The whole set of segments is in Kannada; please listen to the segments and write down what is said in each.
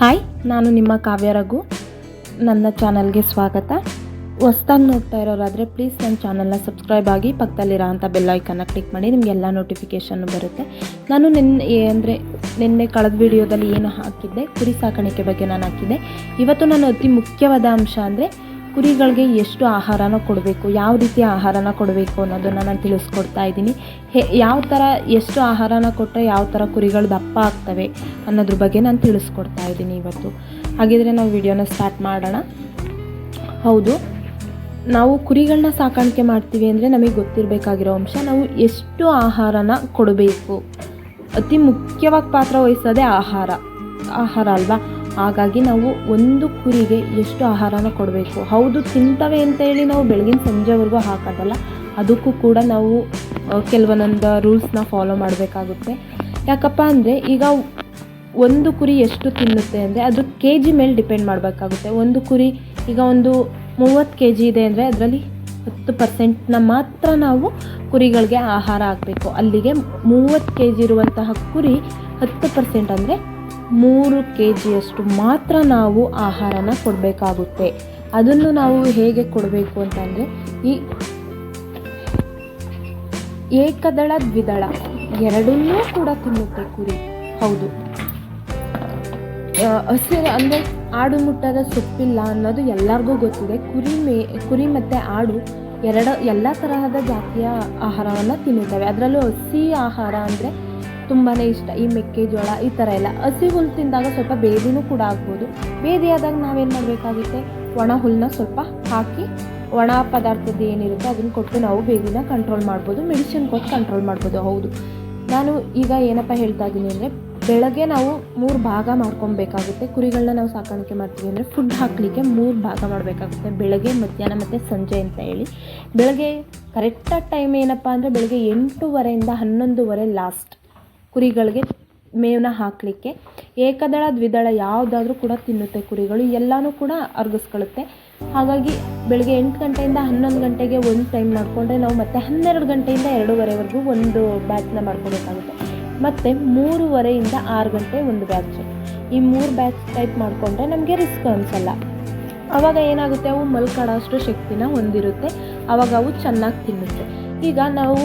ಹಾಯ್, ನಾನು ನಿಮ್ಮ ಕಾವ್ಯ ರಘು. ನನ್ನ ಚಾನಲ್ಗೆ ಸ್ವಾಗತ. ಹೊಸ್ದಾಗಿ ನೋಡ್ತಾ ಇರೋರಾದರೆ ಪ್ಲೀಸ್ ನನ್ನ ಚಾನಲ್ನ ಸಬ್ಸ್ಕ್ರೈಬ್ ಆಗಿ ಪಕ್ಕದಲ್ಲಿರೋ ಅಂಥ ಬೆಲ್ ಐಕನ್ನ ಕ್ಲಿಕ್ ಮಾಡಿ, ನಿಮಗೆಲ್ಲ ನೋಟಿಫಿಕೇಷನ್ನು ಬರುತ್ತೆ. ನಾನು ನಿನ್ನೆ ಅಂದರೆ ನಿನ್ನೆ ಕಳೆದ ವಿಡಿಯೋದಲ್ಲಿ ಏನು ಹಾಕಿದ್ದೆ, ಕುರಿ ಸಾಕಾಣಿಕೆ ಬಗ್ಗೆ ನಾನು ಹಾಕಿದ್ದೆ. ಇವತ್ತು ನಾನು ಅತಿ ಮುಖ್ಯವಾದ ಅಂಶ ಅಂದರೆ ಕುರಿಗಳಿಗೆ ಎಷ್ಟು ಆಹಾರನ ಕೊಡಬೇಕು, ಯಾವ ರೀತಿ ಆಹಾರನ ಕೊಡಬೇಕು ಅನ್ನೋದನ್ನು ನಾನು ತಿಳಿಸ್ಕೊಡ್ತಾ ಇದ್ದೀನಿ. ಹೇ, ಯಾವ ಥರ ಎಷ್ಟು ಆಹಾರನ ಕೊಟ್ಟರೆ ಯಾವ ಥರ ಕುರಿಗಳು ದಪ್ಪ ಆಗ್ತವೆ ಅನ್ನೋದ್ರ ಬಗ್ಗೆ ನಾನು ತಿಳಿಸ್ಕೊಡ್ತಾ ಇದ್ದೀನಿ ಇವತ್ತು. ಹಾಗಿದ್ರೆ ನಾವು ವಿಡಿಯೋನ ಸ್ಟಾರ್ಟ್ ಮಾಡೋಣ. ಹೌದು, ನಾವು ಕುರಿಗಳನ್ನ ಸಾಕಾಣಿಕೆ ಮಾಡ್ತೀವಿ ಅಂದರೆ ನಮಗೆ ಗೊತ್ತಿರಬೇಕಾಗಿರೋ ಅಂಶ ನಾವು ಎಷ್ಟು ಆಹಾರನ ಕೊಡಬೇಕು. ಅತಿ ಮುಖ್ಯವಾಗಿ ಪಾತ್ರ ವಹಿಸೋದೇ ಆಹಾರ ಆಹಾರ ಅಲ್ವಾ? ಹಾಗಾಗಿ ನಾವು ಒಂದು ಕುರಿಗೆ ಎಷ್ಟು ಆಹಾರನ ಕೊಡಬೇಕು? ಹೌದು, ತಿಂತವೆ ಅಂತ ಹೇಳಿ ನಾವು ಬೆಳಗಿನ ಸಂಜೆವರೆಗೂ ಹಾಕೋದಲ್ಲ, ಅದಕ್ಕೂ ಕೂಡ ನಾವು ಕೆಲವೊಂದೊಂದು ರೂಲ್ಸ್ನ ಫಾಲೋ ಮಾಡಬೇಕಾಗುತ್ತೆ. ಯಾಕಪ್ಪ ಅಂದರೆ ಈಗ ಒಂದು ಕುರಿ ಎಷ್ಟು ತಿನ್ನುತ್ತೆ ಅಂದರೆ ಅದು ಕೆ ಜಿ ಮೇಲೆ ಡಿಪೆಂಡ್ ಮಾಡಬೇಕಾಗುತ್ತೆ. ಒಂದು ಕುರಿ ಈಗ ಒಂದು ಮೂವತ್ತು ಕೆ ಜಿ ಇದೆ ಅಂದರೆ ಅದರಲ್ಲಿ ಹತ್ತು ಪರ್ಸೆಂಟ್ನ ಮಾತ್ರ ನಾವು ಕುರಿಗಳಿಗೆ ಆಹಾರ ಹಾಕಬೇಕು. ಅಲ್ಲಿಗೆ ಮೂವತ್ತು ಕೆ ಜಿ ಇರುವಂತಹ ಕುರಿ ಹತ್ತು ಪರ್ಸೆಂಟ್ ಅಂದರೆ ಮೂರು ಕೆ ಜಿಯಷ್ಟು ಮಾತ್ರ ನಾವು ಆಹಾರನ ಕೊಡಬೇಕಾಗುತ್ತೆ. ಅದನ್ನು ನಾವು ಹೇಗೆ ಕೊಡಬೇಕು ಅಂತಂದರೆ, ಈ ಏಕದಳ ದ್ವಿದಳ ಎರಡನ್ನೂ ಕೂಡ ತಿನ್ನುತ್ತೆ ಕುರಿ ಹೌದು ಹಸಿರು ಅಂದರೆ ಆಡು ಮುಟ್ಟದ ಸೊಪ್ಪಿಲ್ಲ ಅನ್ನೋದು ಎಲ್ಲರಿಗೂ ಗೊತ್ತಿದೆ. ಕುರಿ ಮೇ, ಕುರಿ ಮತ್ತು ಆಡು ಎರಡು, ಎಲ್ಲ ತರಹದ ಜಾತಿಯ ಆಹಾರವನ್ನು ತಿನ್ನುತ್ತವೆ. ಅದರಲ್ಲೂ ಹಸಿ ಆಹಾರ ಅಂದರೆ ತುಂಬಾ ಇಷ್ಟ. ಈ ಮೆಕ್ಕೆಜೋಳ ಈ ಥರ ಎಲ್ಲ. ಹಸಿ ಹುಲ್ಲು ತಿಂದಾಗ ಸ್ವಲ್ಪ ಬೇದಿನೂ ಕೂಡ ಆಗ್ಬೋದು. ಬೇದಿ ಆದಾಗ ನಾವೇನು ಮಾಡಬೇಕಾಗುತ್ತೆ? ಒಣ ಹುಲ್ಲನ್ನ ಸ್ವಲ್ಪ ಹಾಕಿ, ಒಣ ಪದಾರ್ಥದ್ದು ಏನಿರುತ್ತೆ ಅದನ್ನು ಕೊಟ್ಟು ನಾವು ಬೇದಿನ ಕಂಟ್ರೋಲ್ ಮಾಡ್ಬೋದು. ಮೆಡಿಸಿನ್ ಕೊಟ್ಟು ಕಂಟ್ರೋಲ್ ಮಾಡ್ಬೋದು. ಹೌದು. ನಾನು ಈಗ ಏನಪ್ಪ ಹೇಳ್ತಾ ಇದ್ದೀನಿ ಅಂದರೆ, ಬೆಳಗ್ಗೆ ನಾವು ಮೂರು ಭಾಗ ಮಾಡ್ಕೊಬೇಕಾಗುತ್ತೆ. ಕುರಿಗಳನ್ನ ನಾವು ಸಾಕಾಣಿಕೆ ಮಾಡ್ತೀವಿ ಅಂದರೆ ಫುಡ್ ಹಾಕಲಿಕ್ಕೆ ಮೂರು ಭಾಗ ಮಾಡಬೇಕಾಗುತ್ತೆ. ಬೆಳಗ್ಗೆ, ಮಧ್ಯಾಹ್ನ ಮತ್ತು ಸಂಜೆ ಅಂತ ಹೇಳಿ. ಬೆಳಗ್ಗೆ ಕರೆಕ್ಟಾಗಿ ಟೈಮ್ ಏನಪ್ಪ ಅಂದರೆ, ಬೆಳಗ್ಗೆ ಎಂಟೂವರೆಯಿಂದ ಹನ್ನೊಂದುವರೆ ಲಾಸ್ಟ್ ಕುರಿಗಳಿಗೆ ಮೇವನ್ನ ಹಾಕಲಿಕ್ಕೆ. ಏಕದಳ, ದ್ವಿದಳ ಯಾವುದಾದ್ರೂ ಕೂಡ ತಿನ್ನುತ್ತೆ ಕುರಿಗಳು. ಎಲ್ಲನೂ ಕೂಡ ಅರ್ಗಿಸ್ಕೊಳುತ್ತೆ ಹಾಗಾಗಿ ಬೆಳಗ್ಗೆ ಎಂಟು ಗಂಟೆಯಿಂದ ಹನ್ನೊಂದು ಗಂಟೆಗೆ ಒಂದು ಟೈಮ್ ಮಾಡಿಕೊಂಡ್ರೆ ನಾವು ಮತ್ತೆ ಹನ್ನೆರಡು ಗಂಟೆಯಿಂದ ಎರಡೂವರೆವರೆಗೂ ಒಂದು ಬ್ಯಾಚ್ನ ಮಾಡ್ಕೋಬೇಕಾಗುತ್ತೆ ಮತ್ತು ಮೂರುವರೆಯಿಂದ ಆರು ಗಂಟೆ ಒಂದು ಬ್ಯಾಚ್ ಈ ಮೂರು ಬ್ಯಾಚ್ ಟೈಪ್ ಮಾಡಿಕೊಂಡ್ರೆ ನಮಗೆ ರಿಸ್ಕ್ ಅನಿಸಲ್ಲ. ಆವಾಗ ಏನಾಗುತ್ತೆ? ಅವು ಮಲ್ಕೊಳ್ಳೋಷ್ಟು ಶಕ್ತಿನ ಹೊಂದಿರುತ್ತೆ. ಆವಾಗ ಅವು ಚೆನ್ನಾಗಿ ತಿನ್ನುತ್ತೆ. ಈಗ ನಾವು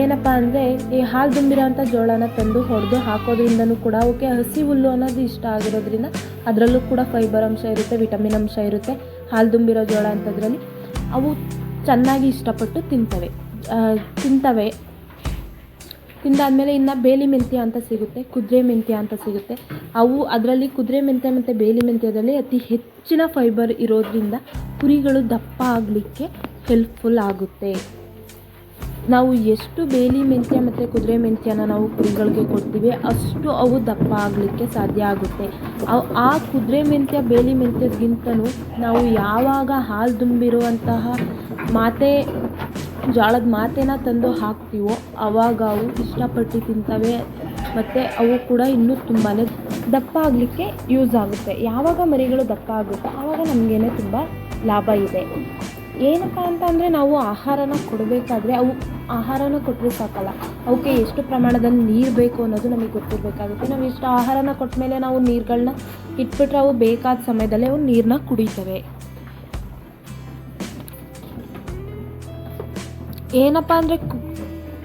ಏನಪ್ಪ ಅಂದರೆ, ಈ ಹಾಲು ತುಂಬಿರೋಂಥ ಜೋಳನ ತಂದು ಹೊಡೆದು ಹಾಕೋದ್ರಿಂದನೂ ಕೂಡ ಅವಕ್ಕೆ ಹಸಿ ಹುಲ್ಲು ಅನ್ನೋದು ಇಷ್ಟ ಆಗಿರೋದ್ರಿಂದ ಅದರಲ್ಲೂ ಕೂಡ ಫೈಬರ್ ಅಂಶ ಇರುತ್ತೆ ವಿಟಮಿನ್ ಅಂಶ ಇರುತ್ತೆ. ಹಾಲು ತುಂಬಿರೋ ಜೋಳ ಅಂಥದ್ರಲ್ಲಿ ಅವು ಚೆನ್ನಾಗಿ ಇಷ್ಟಪಟ್ಟು ತಿಂತವೆ. ತಿಂತವೆ. ತಿಂದಾದಮೇಲೆ ಇನ್ನು ಬೇಲಿ ಮೆಂತ್ಯ ಅಂತ ಸಿಗುತ್ತೆ, ಕುದುರೆ ಮೆಂತ್ಯ ಅಂತ ಸಿಗುತ್ತೆ. ಅವು ಅದರಲ್ಲಿ ಕುದುರೆ ಮೆಂತ್ಯ ಮತ್ತು ಬೇಲಿ ಮೆಂತ್ಯದಲ್ಲಿ ಅತಿ ಹೆಚ್ಚಿನ ಫೈಬರ್ ಇರೋದ್ರಿಂದ ಕುರಿಗಳು ದಪ್ಪ ಆಗಲಿಕ್ಕೆ ಹೆಲ್ಪ್ಫುಲ್ ಆಗುತ್ತೆ. ನಾವು ಎಷ್ಟು ಬೇಲಿ ಮೆಂತ್ಯ ಮತ್ತು ಕುದುರೆ ಮೆಂತ್ಯನ ನಾವು ಕುರಿಗಳಿಗೆ ಕೊಡ್ತೀವಿ, ಅಷ್ಟು ಅವು ದಪ್ಪ ಆಗಲಿಕ್ಕೆ ಸಾಧ್ಯ ಆಗುತ್ತೆ. ಆ ಕುದುರೆ ಮೆಂತ್ಯ, ಬೇಲಿ ಮೆಂತ್ಯದ್ಗಿಂತಲೂ ನಾವು ಯಾವಾಗ ಹಾಲು ತುಂಬಿರುವಂತಹ ಮಾತೆ, ಜೋಳದ ಮಾತೆನ ತಂದು ಹಾಕ್ತೀವೋ ಆವಾಗ ಅವು ಇಷ್ಟಪಟ್ಟು ತಿಂತವೆ, ಮತ್ತು ಅವು ಕೂಡ ಇನ್ನೂ ತುಂಬಾ ದಪ್ಪ ಆಗಲಿಕ್ಕೆ ಯೂಸ್ ಆಗುತ್ತೆ. ಯಾವಾಗ ಮರಿಗಳು ದಪ್ಪ ಆಗುತ್ತೋ ಆವಾಗ ನಮಗೇನೆ ತುಂಬ ಲಾಭ ಇದೆ. ಏನಪ್ಪ ಅಂತ ಅಂದರೆ ನಾವು ಆಹಾರನ ಕೊಡಬೇಕಾದ್ರೆ ಅವು ಆಹಾರನ ಕೊಟ್ಟರೆ ಸಾಕಲ್ಲ. ಅವಕ್ಕೆ ಎಷ್ಟು ಪ್ರಮಾಣದಲ್ಲಿ ನೀರು ಬೇಕು ಅನ್ನೋದು ನಮಗೆ ಗೊತ್ತಿರಬೇಕಾಗುತ್ತೆ. ನಾವು ಎಷ್ಟು ಆಹಾರನ ಕೊಟ್ಟ ಮೇಲೆ ನಾವು ನೀರುಗಳನ್ನ ಇಟ್ಬಿಟ್ರೆ ಅವು ಬೇಕಾದ ಸಮಯದಲ್ಲಿ ಅವು ನೀರನ್ನ ಕುಡಿತವೆ. ಏನಪ್ಪ ಅಂದರೆ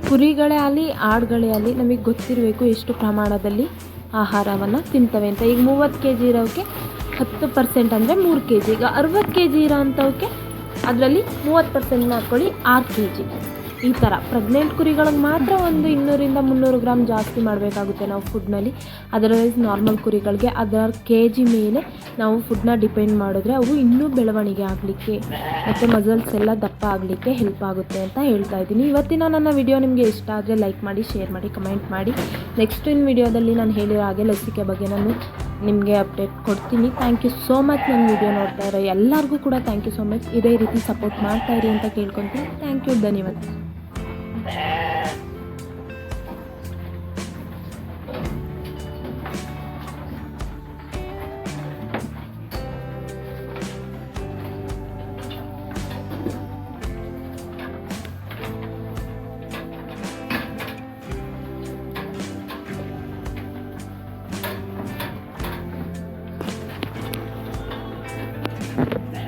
ಕುರಿಗಳೇ ಆಗಲಿ, ಆಡುಗಳೇ ಆಗಲಿ ನಮಗೆ ಗೊತ್ತಿರಬೇಕು ಎಷ್ಟು ಪ್ರಮಾಣದಲ್ಲಿ ಆಹಾರವನ್ನು ತಿಂತವೆ ಅಂತ. ಈಗ ಮೂವತ್ತು ಕೆ ಜಿ ಇರೋಕ್ಕೆ ಹತ್ತು ಪರ್ಸೆಂಟ್ ಅಂದರೆ ಮೂರು ಕೆ ಜಿ ಈಗ ಅರವತ್ತು ಕೆ ಜಿ ಇರೋ ಅಂಥವಕ್ಕೆ ಅದರಲ್ಲಿ ಮೂವತ್ತು ಪರ್ಸೆಂಟ್ನ ಹಾಕ್ಕೊಳ್ಳಿ ಆರು ಕೆ ಜಿ ಈ ಥರ ಪ್ರೆಗ್ನೆಂಟ್ ಕುರಿಗಳಿಗೆ ಮಾತ್ರ ಒಂದು ಇನ್ನೂರಿಂದ ಮುನ್ನೂರು ಗ್ರಾಮ್ ಜಾಸ್ತಿ ಮಾಡಬೇಕಾಗುತ್ತೆ ನಾವು ಫುಡ್ನಲ್ಲಿ ಅದರ್ವೈಸ್ ನಾರ್ಮಲ್ ಕುರಿಗಳಿಗೆ ಅದರ ಕೆ ಜಿ ಮೇಲೆ ನಾವು ಫುಡ್ನ ಡಿಪೆಂಡ್ ಮಾಡಿದ್ರೆ ಅವು ಇನ್ನೂ ಬೆಳವಣಿಗೆ ಆಗಲಿಕ್ಕೆ ಮತ್ತು ಮಸಲ್ಸ್ ಎಲ್ಲ ದಪ್ಪ ಆಗಲಿಕ್ಕೆ ಹೆಲ್ಪ್ ಆಗುತ್ತೆ ಅಂತ ಹೇಳ್ತಾ ಇದ್ದೀನಿ. ಇವತ್ತಿನ ನನ್ನ ವಿಡಿಯೋ ನಿಮಗೆ ಇಷ್ಟ ಆದರೆ ಲೈಕ್ ಮಾಡಿ ಶೇರ್ ಮಾಡಿ ಕಮೆಂಟ್ ಮಾಡಿ. ನೆಕ್ಸ್ಟ್ ಇನ್ ವಿಡಿಯೋದಲ್ಲಿ ನಾನು ಹೇಳಿರೋ ಹಾಗೆ ಲಸಿಕೆ ಬಗ್ಗೆ ನಾನು ನಿಮಗೆ ಅಪ್ಡೇಟ್ ಕೊಡ್ತೀನಿ. ಥ್ಯಾಂಕ್ ಯು ಸೋ ಮಚ್ ನನ್ನ ವಿಡಿಯೋ ನೋಡ್ತಾ ಇರೋ ಎಲ್ಲರಿಗೂ ಕೂಡ ಥ್ಯಾಂಕ್ ಯು ಸೋ ಮಚ್ ಇದೇ ರೀತಿ ಸಪೋರ್ಟ್ ಮಾಡ್ತಾ ಇರಿ ಅಂತ ಕೇಳ್ಕೊತೀನಿ. ಥ್ಯಾಂಕ್ ಯು ಧನ್ಯವಾದ. Yeah.